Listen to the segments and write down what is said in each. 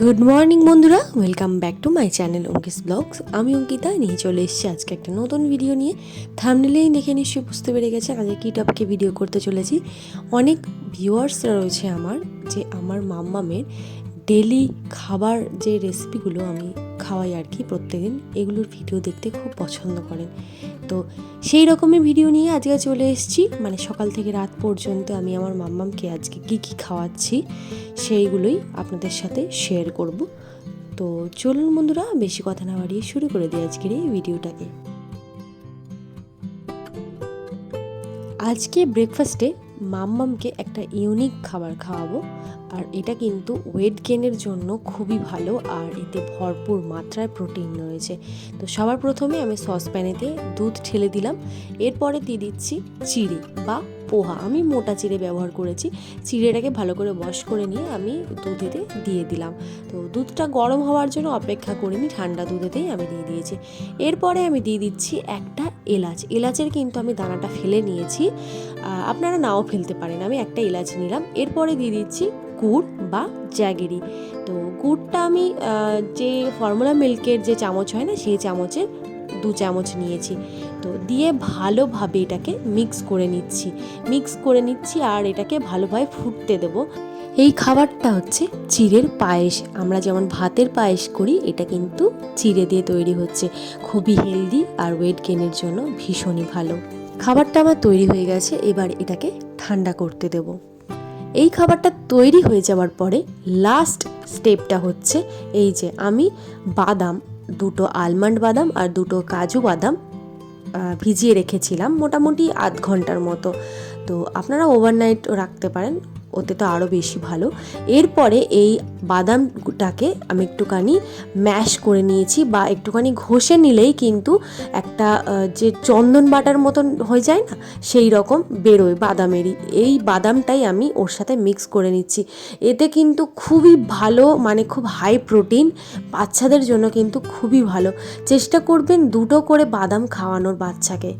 Good morning বন্ধুরা। Welcome back to my channel Ankis vlogs আমি অঙ্কিতা, নিয়ে চলে এসেছি আজকে একটা নতুন ভিডিও নিয়ে। থামনেলেই দেখে নিশ্চয়ই বুঝতে পেরে গেছে আজকে কী টপিকে ভিডিও করতে চলেছি। অনেক ভিউয়ার্সরা রয়েছে আমার, যে আমার মাম্মামের ডেলি খাবার যে রেসিপিগুলো আমি খাওয়াই আর কি প্রত্যেকদিন, এগুলোর ভিডিও দেখতে খুব পছন্দ করেন। তো সেই রকমই ভিডিও নিয়ে আজকে চলে এসেছি। মানে সকাল থেকে রাত পর্যন্ত আমি আমার মাম্মামকে আজকে কী কী খাওয়াচ্ছি সেইগুলোই আপনাদের সাথে শেয়ার করব। তো চলুন বন্ধুরা, বেশি কথা না বাড়িয়ে শুরু করে দিই আজকের এই ভিডিওটাকে। আজকে ব্রেকফাস্টে মাম্মামকে একটা ইউনিক খাবার খাওয়াবো। আর এটা কিন্তু ওয়েট গেনের জন্য খুবই ভালো আর এতে ভরপুর মাত্রায় প্রোটিন রয়েছে। তো সবার প্রথমে আমি সসপ্যানেতে দুধ ঠেলে দিলাম। এরপরে দিয়ে দিচ্ছি চিড়ে বা পোহা। আমি মোটা চিড়ে ব্যবহার করেছি। চিড়েটাকে ভালো করে ওয়াশ করে নিয়ে আমি দুধেতে দিয়ে দিলাম। তো দুধটা গরম হওয়ার জন্য অপেক্ষা করিনি, ঠান্ডা দুধেতেই আমি দিয়ে দিয়েছি। এরপরে আমি দিয়ে দিচ্ছি একটা এলাচ। এলাচের কিন্তু আমি দানাটা ফেলে নিয়েছি। আপনারা নাও ফেলতে পারেন। আমি একটা এলাচ নিলাম। এরপরে দিয়ে দিচ্ছি গুড় বা জ্যাগেরি। তো গুড়টা আমি যে ফর্মুলা মিল্কের যে চামচ হয় না, সেই চামচের দু চামচ নিয়েছি। তো দিয়ে ভালোভাবে এটাকে মিক্স করে নিচ্ছি। মিক্স করে নিচ্ছি আর এটাকে ভালোভাবে ফুটতে দেবো। এই খাবারটা হচ্ছে চিড়ের পায়েস। আমরা যেমন ভাতের পায়েস করি, এটা কিন্তু চিড়ে দিয়ে তৈরি হচ্ছে। খুবই হেলদি আর ওয়েট গেনের জন্য ভীষণই ভালো। খাবারটা আমার তৈরি হয়ে গেছে, এবার এটাকে ঠান্ডা করতে দেবো। এই খাবারটা তৈরি হয়ে যাওয়ার পরে লাস্ট স্টেপটা হচ্ছে, এই যে আমি বাদাম দুটো আলমন্ড বাদাম আর দুটো কাজু বাদাম ভিজিয়ে রেখেছিলাম মোটামুটি আধ ঘণ্টার মতো। তো আপনারা ওভারনাইট রাখতে পারেন। ওতে তো আরও বেশি ভালো। এরপরে এই বাদামটাকে আমি একটুখানি ম্যাশ করে নিয়েছি বা একটুখানি ঘষে নিলেই কিন্তু একটা যে চন্দন বাটার মতন হয়ে যায় না, সেই রকম বেরোয় বাদামেরই। এই বাদামটাই আমি ওর সাথে মিক্স করে নিচ্ছি। এতে কিন্তু খুবই ভালো মানে খুব হাই প্রোটিন বাচ্চাদের জন্য কিন্তু খুবই ভালো। চেষ্টা করবেন দুটো করে বাদাম খাওয়ানোর বাচ্চাকে।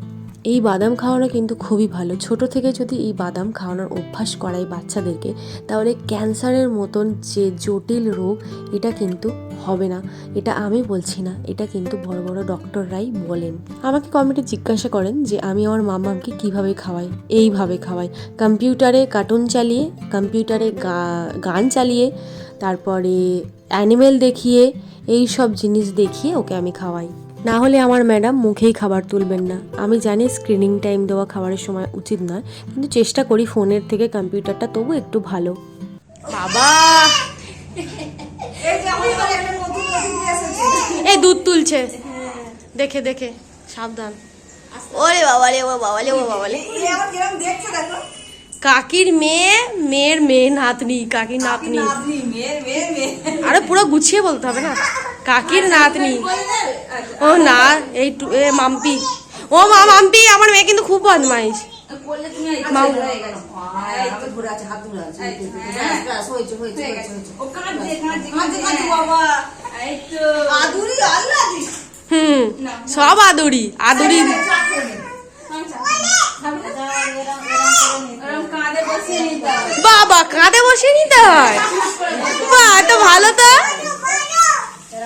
এই বাদাম খাওয়ানো কিন্তু খুবই ভালো। ছোট থেকে যদি এই বাদাম খাওয়ানোর অভ্যাস করাই বাচ্চাদেরকে, তাহলে ক্যান্সারের মতন যে জটিল রোগ, এটা কিন্তু হবে না। এটা আমি বলছি না, এটা কিন্তু বড় বড় ডক্টররাই বলেন। আমাকে কমেন্টে জিজ্ঞাসা করেন যে, আমি আমার মামাকে কীভাবে খাওয়াই? এইভাবে খাওয়াই। কম্পিউটারে কার্টুন চালিয়ে, কম্পিউটারে গান চালিয়ে, তারপরে অ্যানিমেল দেখিয়ে এই সব জিনিস দেখিয়ে ওকে আমি খাওয়াই। না হলে আমার ম্যাডাম মুখেই খাবার তুলবেন না। আমি জানি স্ক্রিনিং টাইম দেওয়া খাবারের সময় উচিত নয় কিন্তু চেষ্টা করি ফোনের থেকে কম্পিউটারটা তবু একটু ভালো। বাবা! এই দুধ তুলছে। দেখে দেখে। সাবধান। ওরে বাবা রে ও বাবা রে ও বাবা রে। কাকির মেয়ে মেয়ের মেয়ে নাতনি কাকির নাতনি। আরে পুরো গুছিয়ে বলতে হবে না। কাকির নাতনি। ও না, এই এ মাম্পি। ও মা, মাম্পি, আমার মেয়ে কিন্তু খুব বদমাইশ। হুম, সব আদুরি আদুরি। বাবা, কাঁধে বসিয়ে নিতে হয়? বা তো ভালো তো।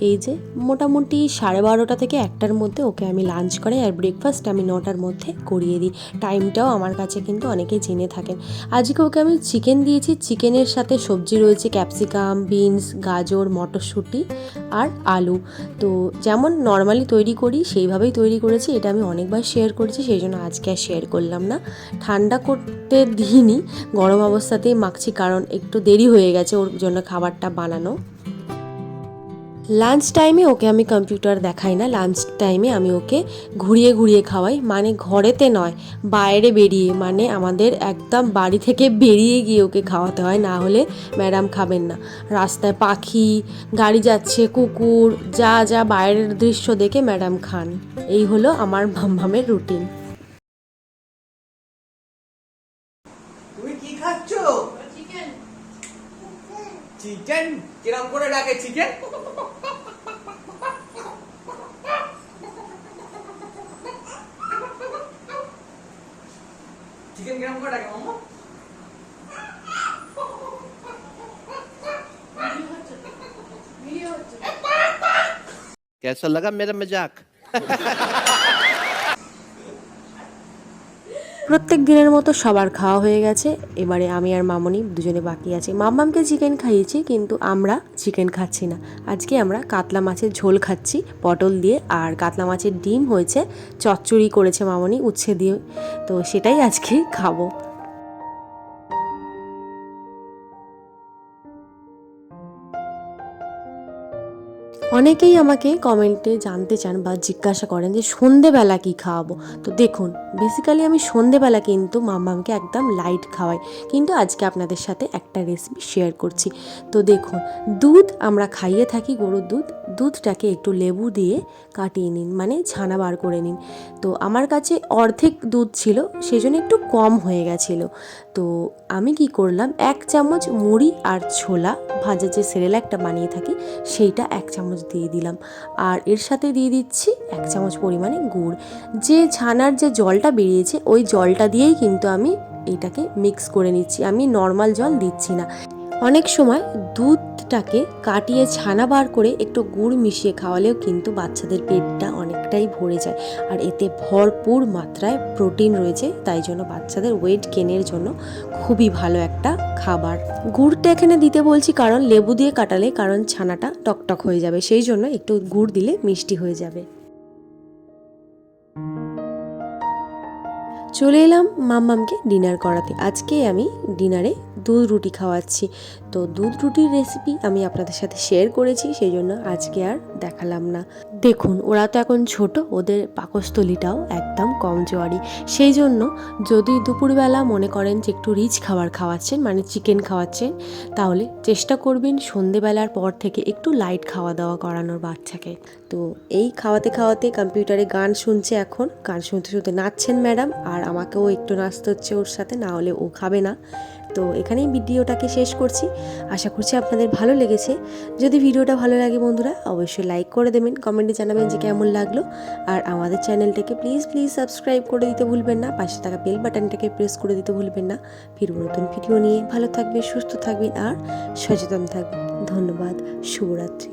এই যে, মোটামুটি সাড়ে বারোটা থেকে একটার মধ্যে ওকে আমি লাঞ্চ করাই আর ব্রেকফাস্ট আমি নটার মধ্যে করিয়ে দিই। টাইমটাও আমার কাছে কিন্তু অনেকে জেনে থাকেন। আজকে ওকে আমি চিকেন দিয়েছি। চিকেনের সাথে সবজি রয়েছে ক্যাপসিকাম বিনস গাজর, মটরশুঁটি আর আলু। তো যেমন নর্মালি তৈরি করি, সেইভাবেই তৈরি করেছি। এটা আমি অনেকবার শেয়ার করেছি, সেই জন্য আজকে আর শেয়ার করলাম না। ঠান্ডা করতে দিইনি, গরম অবস্থাতেই মাখছি কারণ একটু দেরি হয়ে গেছে ওর জন্য খাবারটা বানানো। লাঞ্চ টাইমে ওকে আমি কম্পিউটার দেখাই না। লাঞ্চ টাইমে আমি ওকে ঘুরিয়ে ঘুরিয়ে খাওয়াই। মানে ঘরেতে নয় বাইরে বেরিয়ে মানে আমাদের একদম বাড়ি থেকে বেরিয়ে গিয়ে ওকে খাওয়াতে হয়। না হলে ম্যাডাম খাবেন না। রাস্তায় পাখি গাড়ি যাচ্ছে কুকুর যা যা বাইরের দৃশ্য দেখে ম্যাডাম খান। এই হলো আমার মাম্মামের রুটিন তুমি কি খাচ্ছ? চিকেন কিরম করে ডাকে চিকেন চিকেন কিরম করে ডাকে মাম্মা कैसा लगा मेरा मजाक প্রত্যেক দিনের মতো সবার খাওয়া হয়ে গেছে। এবারে আমি আর মামনি দুজনে বাকি আছে। মামামকে চিকেন খাইয়েছি, কিন্তু আমরা চিকেন খাচ্ছি না। আজকে আমরা কাতলা মাছের ঝোল খাচ্ছি, পটল দিয়ে, আর কাতলা মাছের ডিম হয়েছে, চচ্চড়ি করেছে মামনি উচ্ছে দিয়ে। তো সেটাই আজকে খাব। অনেকেই আমাকে কমেন্টে জানতে চান বা জিজ্ঞাসা করেন যে সন্ধেবেলা কি খাওয়াবো? তো দেখুন বেসিক্যালি আমি সন্ধেবেলা কিন্তু মাম্মামকে একদম লাইট খাওয়াই। কিন্তু আজকে আপনাদের সাথে একটা রেসিপি শেয়ার করছি। তো দেখুন, দুধ আমরা খাইয়ে থাকি, গরুর দুধ। দুধটাকে একটু লেবু দিয়ে কাটিয়ে নিন মানে ছানা বার করে নিন। তো আমার কাছে অর্ধেক দুধ ছিল সেই জন্য একটু কম হয়ে গেছিল। তো আমি কি করলাম, এক চামচ মুড়ি আর ছোলা, ভাজা যে সেরেলাকটা বানিয়ে থাকি, সেইটা এক চামচ দিয়ে দিলাম। আর এর সাথে দিয়ে দিচ্ছি এক চামচ পরিমাণে গুড়। যে ছানার যে জলটা বেরিয়েছে, ওই জলটা দিয়েই কিন্তু আমি এটাকে মিক্স করে নিচ্ছি। আমি নর্মাল জল দিচ্ছি না। অনেক সময় দুধটাকে কাটিয়ে ছানা বার করে একটু গুড় মিশিয়ে খাওয়ালেও কিন্তু বাচ্চাদের পেটটা অনেকটাই ভরে যায়। আর এতে ভরপুর মাত্রায় প্রোটিন রয়েছে, তাই জন্য বাচ্চাদের ওয়েট গেনের জন্য খুবই ভালো একটা খাবার। গুড়টা এখানে দিতে বলছি কারণ লেবু দিয়ে কাটালে কারণ ছানাটা টকটক হয়ে যাবে, সেই জন্য একটু গুড় দিলে মিষ্টি হয়ে যাবে। চলে এলাম মাম্মামকে ডিনার করাতে। আজকে আমি ডিনারে দুধ রুটি খাওয়াচ্ছি। তো দুধ রুটির রেসিপি আমি আপনাদের সাথে শেয়ার করেছি, সেই জন্য আজকে আর দেখালাম না। দেখুন, ওরা তো এখন ছোট, ওদের পাকস্থলীটাও একদম কম জোয়ারি। সেই জন্য যদি দুপুরবেলা মনে করেন যে একটু রিচ খাবার খাওয়াচ্ছেন মানে চিকেন খাওয়াচ্ছেন, তাহলে চেষ্টা করবেন সন্ধেবেলার পর থেকে একটু লাইট খাওয়া দাওয়া করানোর বাচ্চাকে। তো এই খাওয়াতে খাওয়াতে কম্পিউটারে গান শুনছে এখন। গান শুনতে শুনতে নাচছেন ম্যাডাম আর আমাকেও একটু নাচতে হচ্ছে ওর সাথে, না হলে ও খাবে না। তো এখানেই ভিডিওটাকে শেষ করছি। আশা করছি আপনাদের ভালো লেগেছে। যদি ভিডিওটা ভালো লাগে বন্ধুরা, অবশ্যই লাইক করে দেবেন কমেন্টে জানাবেন যে কেমন লাগল। আর আমাদের চ্যানেলটাকে প্লিজ প্লিজ সাবস্ক্রাইব করে দিতে ভুলবেন না, পাশে থাকা বেল বাটনটাকে প্রেস করে দিতে ভুলবেন না। ফিরব নতুন ভিডিও নিয়ে। ভালো থাকবে সুস্থ থাকবেন আর সচেতন থাকবেন। ধন্যবাদ, শুভরাত্রি।